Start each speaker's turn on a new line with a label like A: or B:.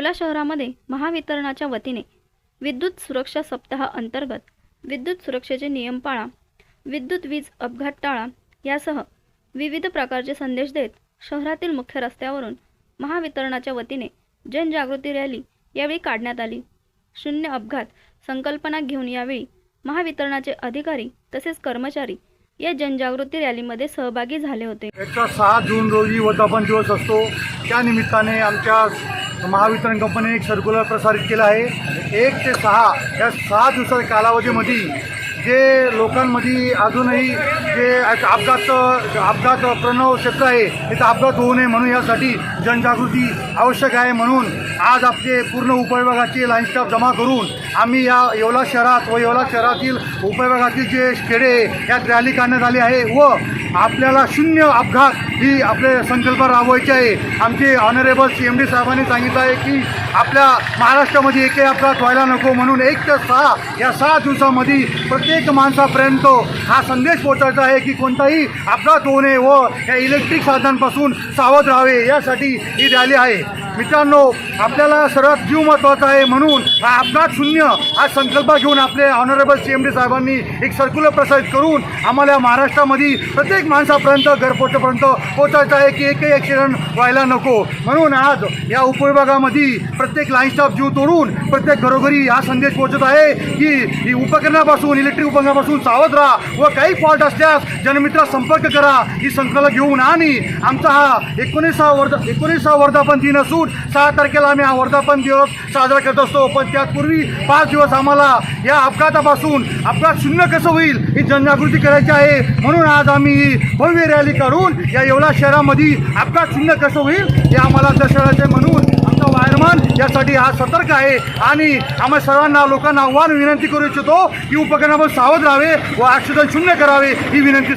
A: अकोला शहरामध्ये महावितरणाच्या वतीने विद्युत सुरक्षा सप्ताह अंतर्गत विद्युत सुरक्षेचे नियम पाळा विद्युत वीज अपघात टाळा यासह विविध प्रकारचे संदेश देत शहरातील मुख्य रस्त्यावरून महावितरणाच्या वतीने जनजागृती रॅली यावेळी काढण्यात आली. शून्य अपघात संकल्पना घेऊन यावेळी महावितरणाचे अधिकारी तसेच कर्मचारी या जनजागृती रॅलीमध्ये सहभागी झाले होते.
B: सहा जून रोजी वर्धापन दिवस असतो. त्या निमित्ताने आमच्या महावितरण कंपनीने एक सर्क्युलर प्रसारित केलं आहे. एक ते सहा या सहा दिवसाच्या कालावधीमध्ये जे लोकांमध्ये अजूनही जे अपघात अपघात प्रणव क्षेत्र आहे तिथं अपघात होऊ नये म्हणून यासाठी जनजागृती आवश्यक आहे म्हणून आज आपले पूर्ण उपविभागाचे लाईन स्टाफ जमा करून आम्ही या येवला शहरात व येवला शहरातील उपविभागातील जे खेडे यात रॅली काढण्यात आली आहे व आपल्याला शून्य अपघात ही आपले संकल्प राबवायची आहे. आमचे ऑनरेबल सी एम डी साहेबांनी सांगितलं आहे की आपल्या महाराष्ट्रामध्ये एकही अपघात व्हायला नको म्हणून एक ते सहा या सहा दिवसामध्ये प्रत्येक माणसापर्यंत हा संदेश पोचायचा आहे की कोणताही अपघात होऊ नये व या इलेक्ट्रिक साधनांपासून सावध राहावे यासाठी ही रॅली आहे. मित्रांनो आपल्याला सर्वात जीव महत्त्वाचा आहे म्हणून हा अपघात शून्य हा संकल्प घेऊन आपले ऑनरेबल सी एम डी साहेबांनी एक सर्क्युलर प्रसारित करून आम्हाला महाराष्ट्रामध्ये प्रत्येक माणसापर्यंत घरपोचपर्यंत पोचायचं आहे की एकही ॲक्सिडेंट व्हायला नको. म्हणून आज या उपविभागामध्ये प्रत्येक लाईन स्टाफ जीव तोडून प्रत्येक घरोघरी हा संदेश पोहोचत आहे की ही उपकरणापासून इलेक्ट्रिक उपकरणापासून सावध राहा व काही फॉल्ट असल्यास जनमित्र संपर्क करा. ही संकल्प घेऊन आणि आमचा हा एकोणीसा वर्धा एकोणीसा वर्धापन दिन असून सहा तारखेला आम्ही हा वर्धापन दिवस साजरा करत असतो. पण त्यापूर्वी पाच दिवस आम्हाला या अपघातापासून अपघात शून्य कसं होईल ही जनजागृती करायची आहे. म्हणून आज आम्ही ही भव्य रॅली काढून या येवला शहरामध्ये अपघात शून्य कसं होईल हे आम्हाला दर्शवायचे म्हणून आमचा वायरमन यासाठी हा सतर्क आहे. आणि आम्हा सर्वांना लोकांना आव्हान विनंती करू इच्छितो की उपकरणावर सावध राहावे व ऑक्सिजन शून्य करावे ही विनंती